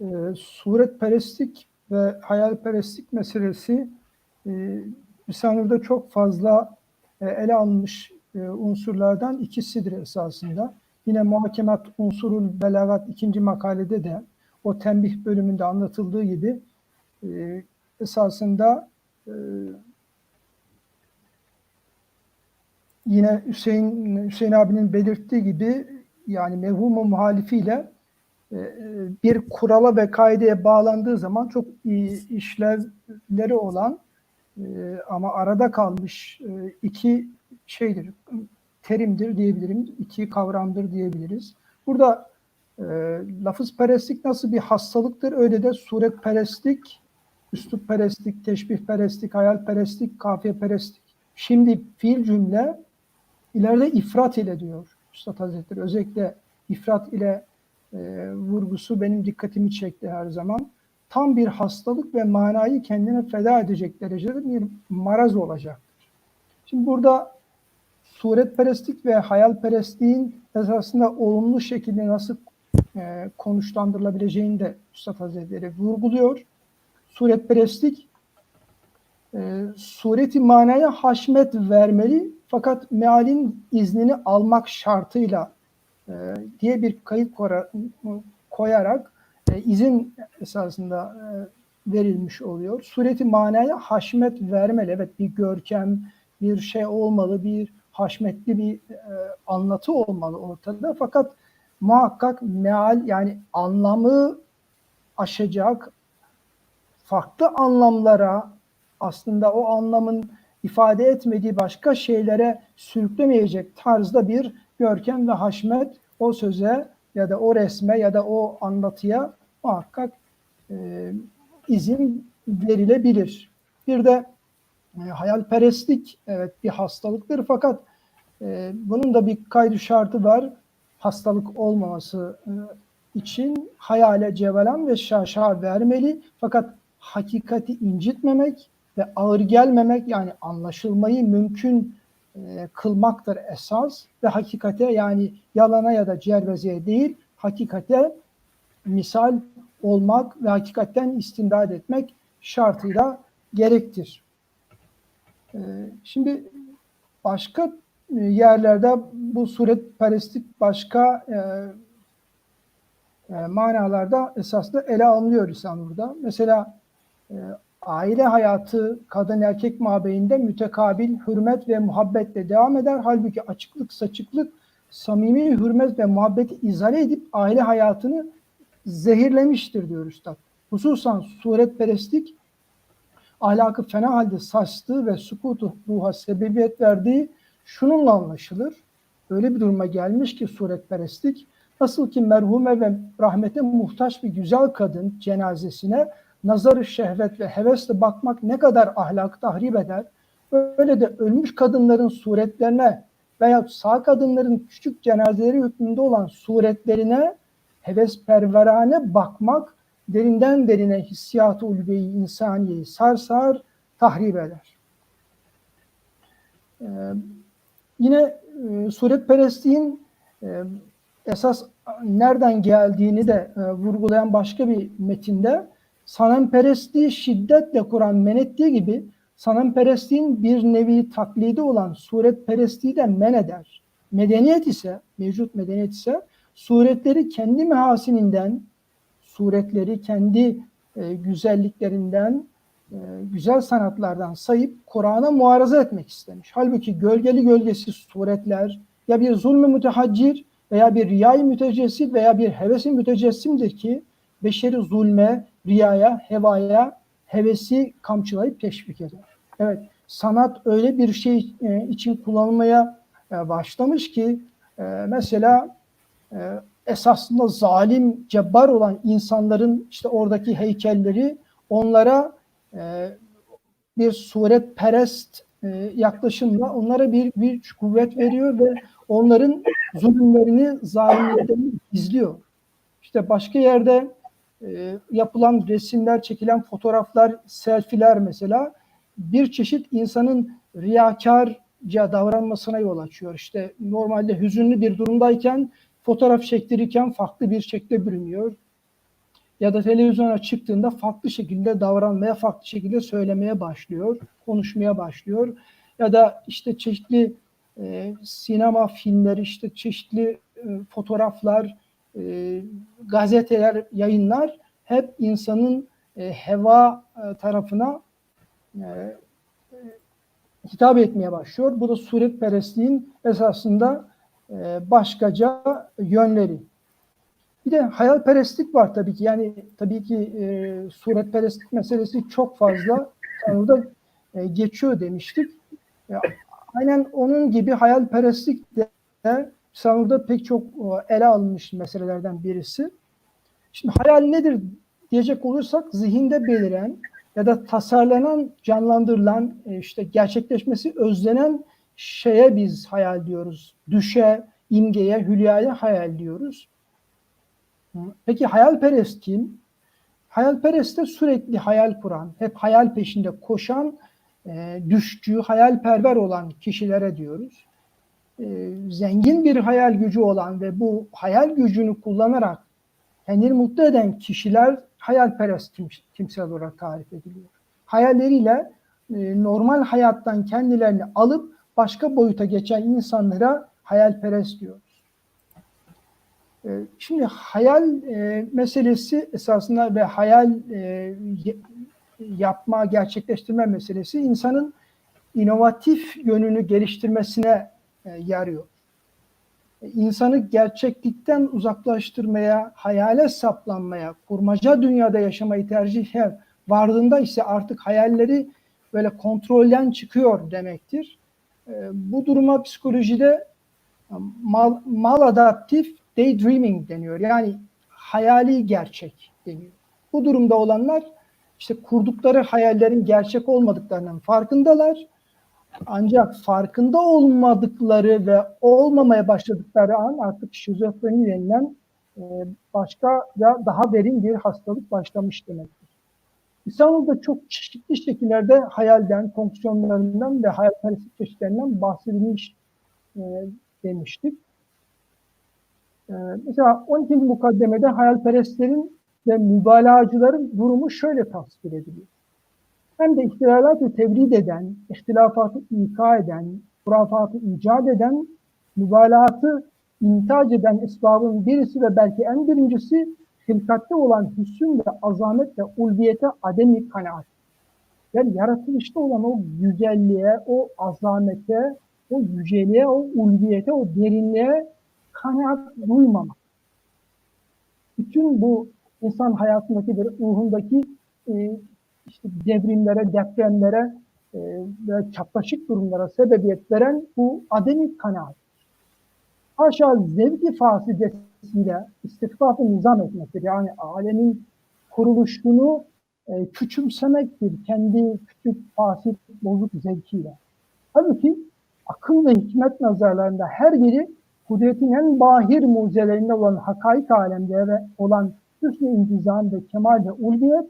e, suretperestlik ve hayalperestlik meselesi e, Risale'de çok fazla e, ele alınmış e, unsurlardan ikisidir esasında. Yine muhakemat unsurul belagat ikinci makalede de o tembih bölümünde anlatıldığı gibi e, esasında e, yine Hüseyin Hüseyin abinin belirttiği gibi yani mevhumu muhalifiyle bir kurala ve kaideye bağlandığı zaman çok iyi işlevleri olan e, ama arada kalmış e, iki şeydir, terimdir diyebilirim, iki kavramdır diyebiliriz. Burada e, lafızperestlik nasıl bir hastalıktır, öyle de suretperestlik, üslupperestlik, teşbihperestlik, hayalperestlik, kafiyeperestlik. Şimdi fiil cümle ileride ifrat ile diyor Üstad Hazretleri. Özellikle ifrat ile e, vurgusu benim dikkatimi çekti her zaman. Tam bir hastalık ve manayı kendine feda edecek derecede bir maraz olacaktır. Şimdi burada suretperestlik ve hayalperestliğin esasında olumlu şekilde nasıl e, konuşlandırılabileceğini de Üstad Hazretleri vurguluyor. Suretperestlik e, sureti manaya haşmet vermeli fakat mealin iznini almak şartıyla diye bir kayıt koyarak e, izin esasında e, verilmiş oluyor. Sureti manaya haşmet vermeli. Evet bir görkem, bir şey olmalı, bir haşmetli bir e, anlatı olmalı ortada. Fakat muhakkak meal yani anlamı aşacak farklı anlamlara aslında o anlamın ifade etmediği başka şeylere sürüklemeyecek tarzda bir görkem ve haşmet o söze ya da o resme ya da o anlatıya muhakkak e, izin verilebilir. Bir de e, hayalperestlik evet bir hastalıktır fakat e, bunun da bir kaydı şartı var. Hastalık olmaması e, için hayale cevalan ve şaşa vermeli fakat hakikati incitmemek ve ağır gelmemek yani anlaşılmayı mümkün e, kılmaktır esas ve hakikate yani yalana ya da cervezeye değil hakikate misal olmak ve hakikatten istimdad etmek şartıyla gerektir. E, şimdi başka e, yerlerde bu suretperestlik başka e, manalarda esasında ele alınıyor İslam burada. Mesela aile hayatı kadın erkek mabeyinde mütekabil hürmet ve muhabbetle devam eder. Halbuki açıklık saçıklık samimi hürmet ve muhabbeti izale edip aile hayatını zehirlemiştir diyor Üstad. Hususan suretperestlik ahlakı fena halde saçtığı ve sukutu ruha sebebiyet verdiği şununla anlaşılır. Öyle bir duruma gelmiş ki suretperestlik nasıl ki merhume ve rahmete muhtaç bir güzel kadın cenazesine nazarı şehvet ve hevesle bakmak ne kadar ahlakı tahrip eder. Öyle de ölmüş kadınların suretlerine veya sağ kadınların küçük cenazeleri hükmünde olan suretlerine hevesperverane bakmak derinden derine hissiyatı ulveyi insaniyeyi sarsar, tahrip eder. Ee, yine e, suretperestliğin e, esas nereden geldiğini de e, vurgulayan başka bir metinde sanamperestliği şiddetle kuran men ettiği gibi sanamperestliğin bir nevi taklidi olan suretperestliği de men eder. Medeniyet ise, mevcut medeniyet ise suretleri kendi mehasininden, suretleri kendi e, güzelliklerinden, e, güzel sanatlardan sayıp Kur'an'a muaraza etmek istemiş. Halbuki gölgeli gölgesiz suretler ya bir zulmü mütehaccir veya bir riyayı mütecessit veya bir hevesi mütecessimdir ki beşeri zulme, riyaya, hevaya, hevesi kamçılayıp teşvik eder. Evet, sanat öyle bir şey e, için kullanılmaya e, başlamış ki e, mesela e, esasında zalim, cebbar olan insanların işte oradaki heykelleri onlara e, bir suret perest e, yaklaşımla onlara bir bir kuvvet veriyor ve onların zulümlerini, zalimliklerini izliyor. İşte başka yerde e, yapılan resimler, çekilen fotoğraflar, selfiler mesela bir çeşit insanın riyakarca davranmasına yol açıyor. İşte normalde hüzünlü bir durumdayken fotoğraf çektirirken farklı bir şekilde bürünüyor. ya da televizyona çıktığında farklı şekilde davranmaya, farklı şekilde söylemeye başlıyor, konuşmaya başlıyor. Ya da işte çeşitli e, sinema filmleri, işte çeşitli e, fotoğraflar, e, gazeteler, yayınlar hep insanın e, heva e, tarafına e, e, hitap etmeye başlıyor. Bu da suretperestliğin esasında e, başkaca yönleri. Bir de hayalperestlik var tabii ki. Yani tabii ki e, suretperestlik meselesi çok fazla burada e, geçiyor demiştik. E, aynen onun gibi hayalperestlik de Sanur'da pek çok e, ele alınmış meselelerden birisi. Şimdi hayal nedir diyecek olursak zihinde beliren ya da tasarlanan, canlandırılan, e, işte gerçekleşmesi özlenen şeye biz hayal diyoruz. Düşe, imgeye, hülyaya hayal diyoruz. Peki hayalperest kim? Hayalperest de sürekli hayal kuran, hep hayal peşinde koşan, e, düşçü, hayalperver olan kişilere diyoruz. E, zengin bir hayal gücü olan ve bu hayal gücünü kullanarak kendini mutlu eden kişiler hayalperest kim, kimseler olarak tarif ediliyor. Hayalleriyle e, normal hayattan kendilerini alıp başka boyuta geçen insanlara hayalperest diyoruz. E, şimdi hayal meselesi esasında ve hayal yapma, gerçekleştirme meselesi insanın inovatif yönünü geliştirmesine e, yarıyor. E, insanı gerçeklikten uzaklaştırmaya, hayale saplanmaya, kurmaca dünyada yaşamayı tercih vardığında ise artık hayalleri böyle kontrolden çıkıyor demektir. E, bu duruma psikolojide mal, maladaptif daydreaming deniyor. Yani hayali gerçek deniyor. Bu durumda olanlar işte kurdukları hayallerin gerçek olmadıklarının farkındalar. Ancak farkında olmadıkları ve olmamaya başladıkları an artık şizofreni denilen e, başka ya daha derin bir hastalık başlamış demektir. İstanbul'da çok çeşitli şekillerde hayalden, fonksiyonlarından ve hayalperestlik çeşitlerinden bahsedilmiş e, demiştik. E, mesela 12. mukaddemede hayalperestlerin ve mübalağacıların durumu şöyle tasvir ediliyor. Hem de ihtilalatı tevrid eden, ihtilafatı ika eden, hurafatı icat eden, mübalağatı intac eden esbabın birisi ve belki en birincisi hilkatte olan hüsn ve azamet ve ulviyete ademi kanaat. Yani yaratılışta olan o güzelliğe, o azamete, o yüceliğe, o ulviyete, o derinliğe kanaat duymamak. Bütün bu insan hayatındaki bir ruhundaki e, işte devrimlere, depremlere e, ve çapraşık durumlara sebebiyet veren bu ademi kanaat. Haşa zevki fasidesiyle istikfafı nizam etmektir. Yani alemin kuruluşunu e, küçümsemektir kendi küçük, fasit, bozuk zevkiyle. Tabii ki akıl ve hikmet nazarlarında her biri kudretin en bahir mucizelerinde olan hakaik alemde ve olan hüsnü intizam ve kemal ve ulviyet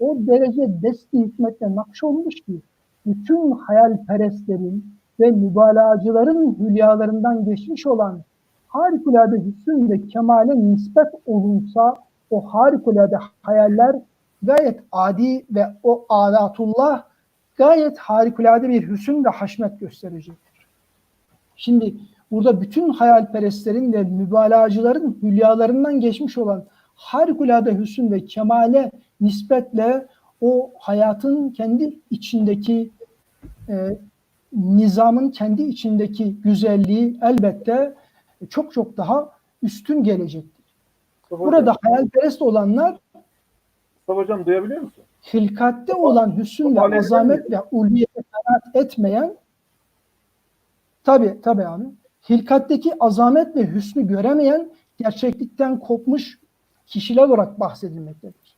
o derece desti hikmetle nakşolmuş ki bütün hayalperestlerin ve mübalağacıların hülyalarından geçmiş olan harikulade hüsn ve kemale nispet olunsa o harikulade hayaller gayet adi ve o alatullah gayet harikulade bir hüsn ve haşmet gösterecektir. Şimdi burada bütün hayalperestlerin ve mübalağacıların hülyalarından geçmiş olan harikulade hüsn ve kemale nispetle o hayatın kendi içindeki e, nizamın kendi içindeki güzelliği elbette çok çok daha üstün gelecektir. Mustafa Burada hocam, hayalperest olanlar Mustafa hocam duyabiliyor musun? hilkatte olan hüsn ve azamet ve ulviyete kanaat etmeyen tabi tabi abi hilkatteki azamet ve hüsnü göremeyen gerçeklikten kopmuş kişiler olarak bahsedilmektedir.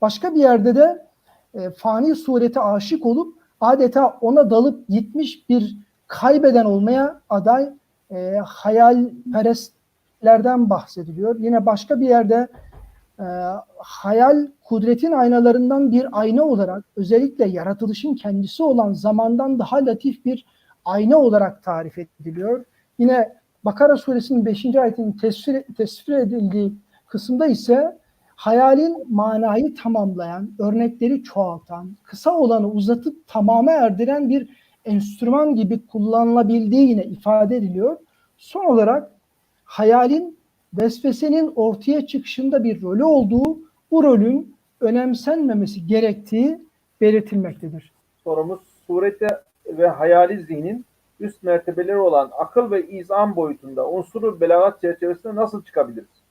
Başka bir yerde de e, fani surete aşık olup adeta ona dalıp gitmiş bir kaybeden olmaya aday e, hayalperestlerden bahsediliyor. Yine başka bir yerde e, hayal kudretin aynalarından bir ayna olarak özellikle yaratılışın kendisi olan zamandan daha latif bir ayna olarak tarif ediliyor. Yine Bakara suresinin 5. ayetinin tesvir, tesvir edildiği kısımda ise hayalin manayı tamamlayan, örnekleri çoğaltan, kısa olanı uzatıp tamama erdiren bir enstrüman gibi kullanılabildiği yine ifade ediliyor. Son olarak hayalin vesvesenin ortaya çıkışında bir rolü olduğu, bu rolün önemsenmemesi gerektiği belirtilmektedir. Sorumuz surete ve hayali zihnin üst mertebeleri olan akıl ve izan boyutunda unsuru belagat çerçevesinde nasıl çıkabiliriz?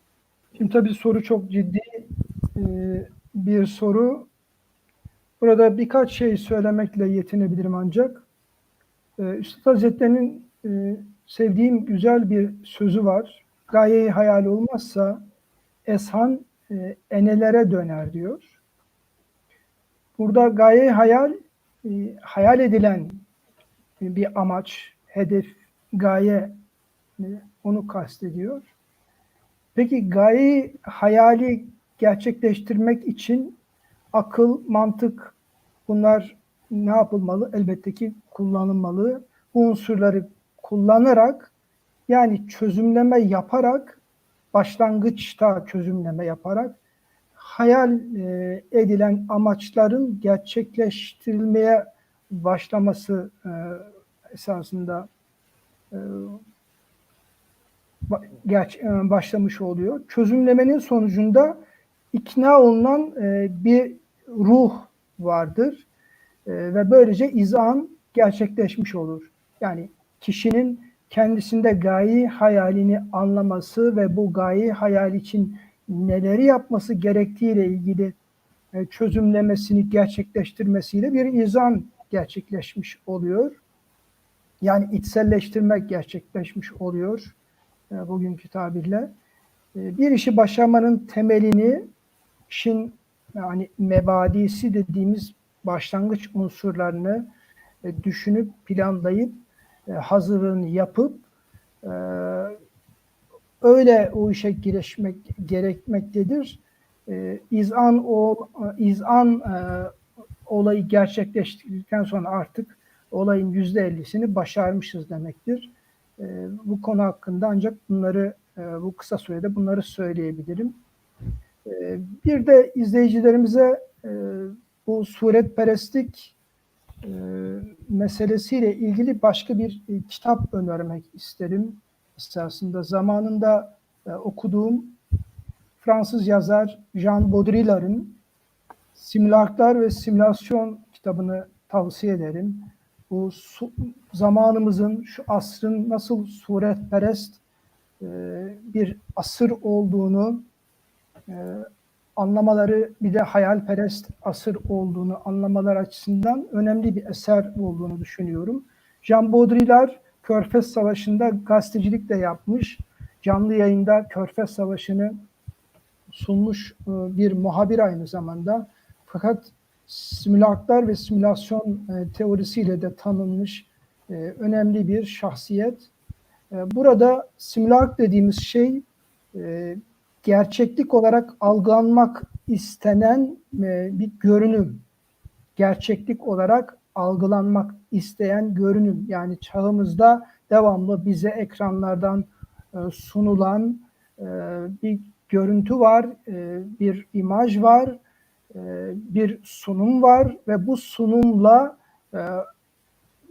Şimdi tabii soru çok ciddi e, bir soru. Burada birkaç şey söylemekle yetinebilirim ancak. E, Üstad Hazretleri'nin e, sevdiğim güzel bir sözü var. Gayeyi hayal olmazsa eshan enelere döner diyor. Burada gaye hayal hayal edilen bir amaç, hedef, gaye onu kastediyor. Peki gayeyi hayali gerçekleştirmek için akıl, mantık bunlar ne yapılmalı? Elbette ki kullanılmalı. Bu unsurları kullanarak yani çözümleme yaparak başlangıçta çözümleme yaparak hayal e, edilen amaçların gerçekleştirilmeye başlaması e, esasında e, başlamış oluyor. Çözümlemenin sonucunda ikna olunan e, bir ruh vardır E, ve böylece izan gerçekleşmiş olur. Yani kişinin kendisinde gayi hayalini anlaması ve bu gayi hayal için neleri yapması gerektiğiyle ilgili e, çözümlemesini gerçekleştirmesiyle bir izan gerçekleşmiş oluyor. Yani içselleştirmek gerçekleşmiş oluyor e, bugünkü tabirle. E, Bir işi başarmanın temelini işin yani mebadisi dediğimiz başlangıç unsurlarını e, düşünüp planlayıp e, hazırlığını yapıp e, öyle o işe girişmek gerekmektedir. E, İzan o izan e, olayı gerçekleştirdikten sonra artık olayın yüzde ellisini başarmışız demektir. E, bu konu hakkında ancak bunları e, bu kısa sürede bunları söyleyebilirim. E, bir de izleyicilerimize e, bu suretperestlik e, meselesiyle ilgili başka bir e, kitap önermek isterim. Esasında zamanında okuduğum Fransız yazar Jean Baudrillard'ın Simülaklar ve Simülasyon kitabını tavsiye ederim. Bu su- zamanımızın, şu asrın nasıl suretperest e, bir asır olduğunu e, anlamaları bir de hayalperest asır olduğunu anlamalar açısından önemli bir eser olduğunu düşünüyorum. Jean Baudrillard Körfez Savaşı'nda gazetecilik de yapmış. Canlı yayında Körfez Savaşı'nı sunmuş e, bir muhabir aynı zamanda. Fakat simülaklar ve simülasyon e, teorisiyle de tanınmış e, önemli bir şahsiyet. E, Burada simülak dediğimiz şey e, gerçeklik olarak algılanmak istenen e, bir görünüm. Gerçeklik olarak algılanmak isteyen görünüm. Yani çağımızda devamlı bize ekranlardan e, sunulan e, bir görüntü var, e, bir imaj var, bir sunum var ve bu sunumla e,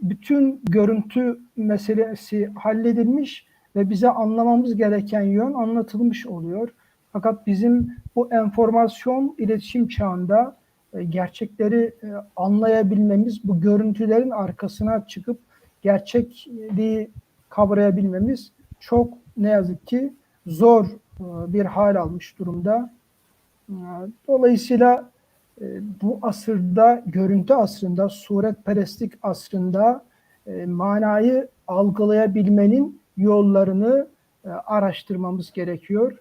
bütün görüntü meselesi halledilmiş ve bize anlamamız gereken yön anlatılmış oluyor. Fakat bizim bu enformasyon iletişim çağında e, gerçekleri e, anlayabilmemiz, bu görüntülerin arkasına çıkıp gerçekliği kavrayabilmemiz çok ne yazık ki zor e, bir hal almış durumda. Dolayısıyla e, bu asırda, görüntü asrında, suretperestlik asrında e, manayı algılayabilmenin yollarını e, araştırmamız gerekiyor.